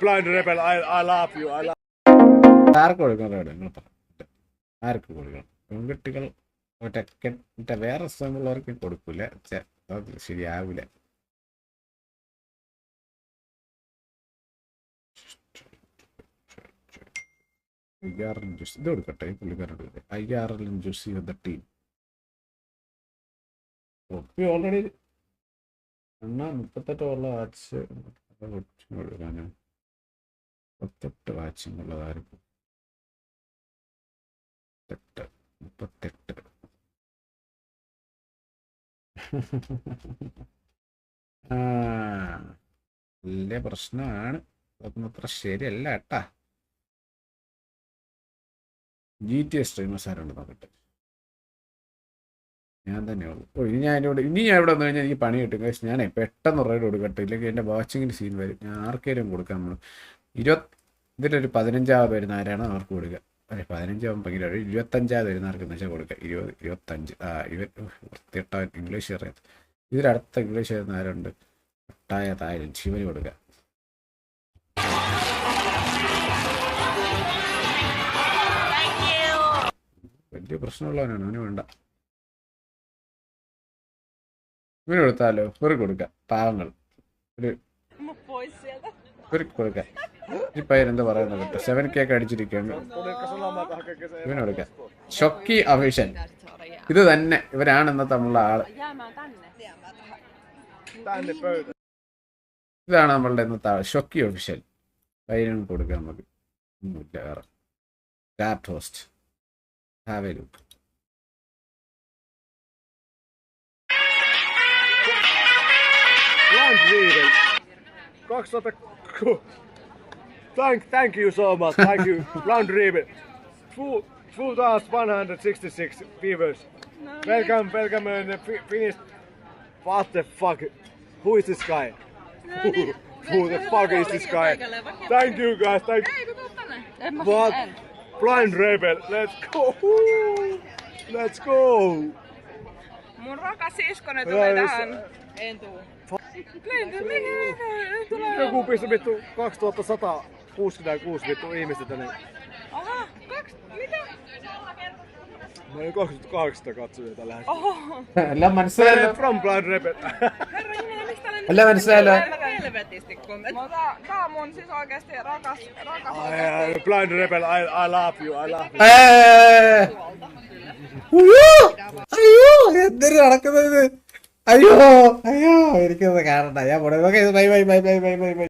blind rebel. I, I love you. I love ആർക്ക് കൊടുക്കണം rad? നിങ്ങൾ ആർക്ക് കൊടുക്കണം? പെൺകുട്ടികൾ മറ്റേ വേറെ സ്ഥലമുള്ളവർക്ക് കൊടുക്കൂല. ഛെ, അത് ശരിയാവില്ല അയ്യാറിലും ജ്യൂസ് ഇത് കൊടുക്കട്ടെ പുള്ളിക്കാരോട് അയ്യാറിലും ജ്യൂസ് ചെയ്ത ടീം ഒപ്പി ഓൾറെഡി എണ്ണ മുപ്പത്തെട്ട് ഉള്ള വാച്ച് കൊടുക്കാനോ മുപ്പത്തെട്ട് വാച്ചിങ്ങുള്ളതായിരിക്കും മുപ്പത്തെട്ട് മുപ്പത്തെട്ട്. ആ വലിയ പ്രശ്നമാണ് അതൊന്നും അത്ര ശരിയല്ല കേട്ടാ. ജി ടി എസ് സ്ട്രീമേഴ്സ് ആരുണ്ട് നോക്കട്ടെ? ഞാൻ തന്നെ ഉള്ളു. ഓ ഇനി ഞാൻ ഇവിടെ ഇനി ഞാൻ ഇവിടെ വന്നു കഴിഞ്ഞാൽ എനിക്ക് പണി കിട്ടും. കഴിഞ്ഞാൽ ഞാൻ പെട്ടെന്ന് റൈഡ് കൊടുക്കട്ടെ. ഇല്ലെങ്കിൽ എന്റെ വാച്ചിങ്ങിന് സീൻ വരും. ഞാൻ ആർക്കേലും കൊടുക്കാൻ നമ്മൾ ഇരുപത് ഇതിലൊരു പതിനഞ്ചാമത് വരുന്ന ആരാണ് അവർക്ക് കൊടുക്കുക. അല്ലെ പതിനഞ്ചാവും ഭയങ്കര ഒരു ഇരുപത്തഞ്ചാമത് വരുന്നവർക്ക് എന്ന് വെച്ചാൽ കൊടുക്കുക. ഇരുപത് ഇരുപത്തഞ്ച് ആ ഇരുപത് വൃത്തിയെട്ടാൻ ഇംഗ്ലീഷ് അറിയാം. ഇതിലടുത്ത ഇംഗ്ലീഷ് വരുന്ന ആരുണ്ട് ഒട്ടായ തായാലും ശിവന് കൊടുക്കുക. വലിയ പ്രശ്നമുള്ളവനാണ് അവന് വേണ്ട. ഇവന് കൊടുത്താലോ? ഇവർക്ക് കൊടുക്കുക. പാവങ്ങൾ. ഒരു ഇവർക്ക് കൊടുക്കാം ഈ പയ്യൻ എന്താ പറയുന്നത് സെവൻ ഇവന് കൊടുക്കാം ഷൊക്കി അഫീഷൻ ഇത് തന്നെ. ഇവരാണ് ഇന്നത്തെ നമ്മളുടെ ആൾ. ഇതാണ് നമ്മളുടെ ഇന്നത്തെ ആൾ. ഷൊക്കി ഒഫീഷ്യൽ പയ്യനും കൊടുക്കാം നമുക്ക്. ഒന്നുമില്ല വേറെ. ലാപ് toast have a look Blind rebel. 2000... Thank, thank you so much. Thank you. Blind rebel. Two- 2166 viewers. Welcome, welcome in the fi- finished. What the fuck? Who is this guy? Who, who the fuck is this guy? Thank you guys. Thank mä What? Blind rebel. Let's go. Let's go. Mun rakas siskoni Joo, tulee tähän. En tuu. Niin, mikä tulee? Joku pisti vittu 66 vittu ihmistä tänne. Aha, kaksi, mitä? Mä olin 28 katsojia tällä hetkellä. Oho. Lämmän selvä. From Blood Rebel. Herra Jumala, miksi täällä Lämmän selvä. Helvetisti kun... Tää on mun siis oikeesti rakas, rakas I, Blind Rebel, I, I love you, I love you. Eee! Ujo! Ayo! Dari anak kebebe. Ayo! Ayo! Ini kita karena ya. vai vai vai vai vai vai vai. bye.